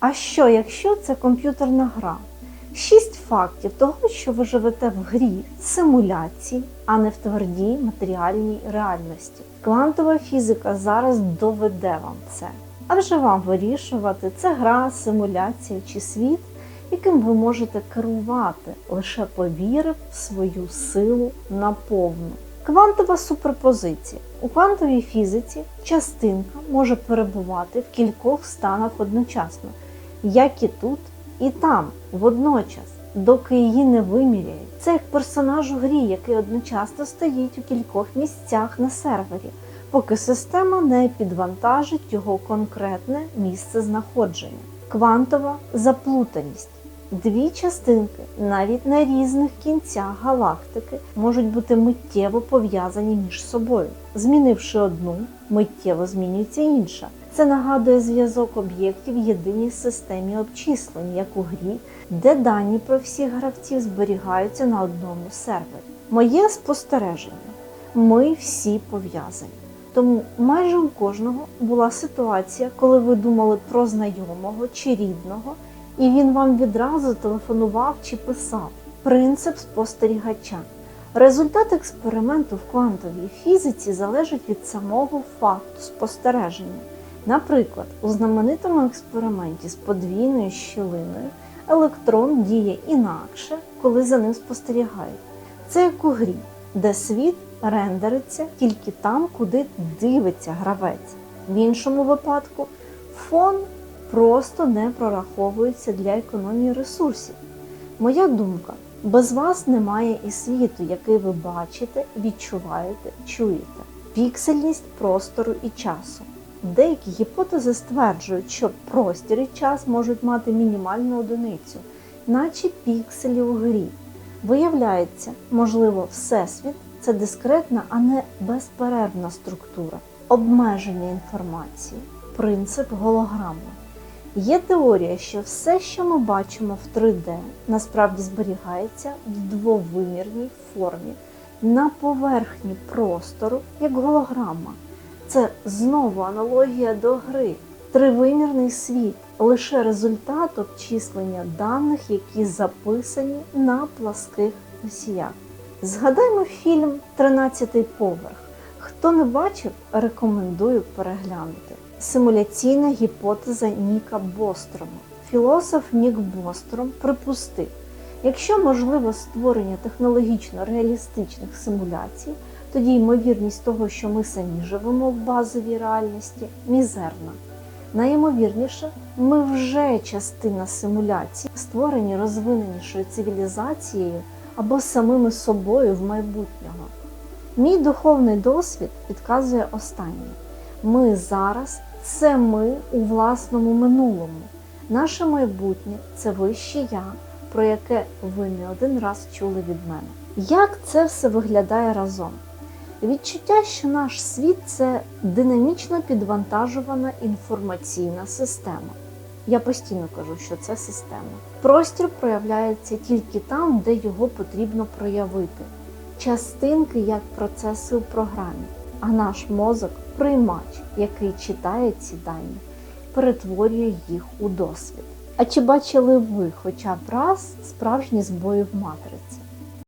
А що, якщо це комп'ютерна гра? Шість фактів того, що ви живете в грі симуляції, а не в твердій матеріальній реальності. Квантова фізика зараз доведе вам це. А вже вам вирішувати, це гра, симуляція чи світ, яким ви можете керувати, лише повірив в свою силу наповну. Квантова суперпозиція. У квантовій фізиці частинка може перебувати в кількох станах одночасно, як і тут, і там, водночас, доки її не виміряють. Це як персонаж у грі, який одночасно стоїть у кількох місцях на сервері, поки система не підвантажить його конкретне місце знаходження. Квантова заплутаність. Дві частинки, навіть на різних кінцях галактики, можуть бути миттєво пов'язані між собою. Змінивши одну, миттєво змінюється інша. Це нагадує зв'язок об'єктів в єдиній системі обчислень, як у грі, де дані про всіх гравців зберігаються на одному сервері. Моє спостереження: ми всі пов'язані. Тому майже у кожного була ситуація, коли ви думали про знайомого чи рідного, і він вам відразу телефонував чи писав. Принцип спостерігача. Результат експерименту в квантовій фізиці залежить від самого факту спостереження. Наприклад, у знаменитому експерименті з подвійною щілиною електрон діє інакше, коли за ним спостерігають. Це як у грі, де світ рендериться тільки там, куди дивиться гравець. В іншому випадку фон просто не прораховується для економії ресурсів. Моя думка: без вас немає і світу, який ви бачите, відчуваєте, чуєте. Піксельність простору і часу. Деякі гіпотези стверджують, що простір і час можуть мати мінімальну одиницю, наче пікселі у грі. Виявляється, можливо, Всесвіт це дискретна, а не безперервна структура, обмеження інформації, принцип голограми. Є теорія, що все, що ми бачимо в 3D, насправді зберігається в двовимірній формі на поверхні простору, як голограма. Це знову аналогія до гри. Тривимірний світ лише результат обчислення даних, які записані на пласких носіях. Згадаймо фільм Тринадцятий поверх. Хто не бачив, рекомендую переглянути. Симуляційна гіпотеза Ніка Бострома. Філософ Нік Бостром припустив, якщо можливо створення технологічно реалістичних симуляцій, тоді ймовірність того, що ми самі живемо в базовій реальності, мізерна. Найімовірніше, ми вже частина симуляції, створені розвиненішою цивілізацією або самими собою в майбутнього. Мій духовний досвід підказує останнє: ми зараз це ми у власному минулому. Наше майбутнє це вище я, про яке ви не один раз чули від мене. Як це все виглядає разом? Відчуття, що наш світ це динамічно підвантажувана інформаційна система. Я постійно кажу, що це система. Простір проявляється тільки там, де його потрібно проявити. Частинки як процеси у програмі, а наш мозок приймач, який читає ці дані, перетворює їх у досвід. А чи бачили ви хоча б раз справжні збої в матриці?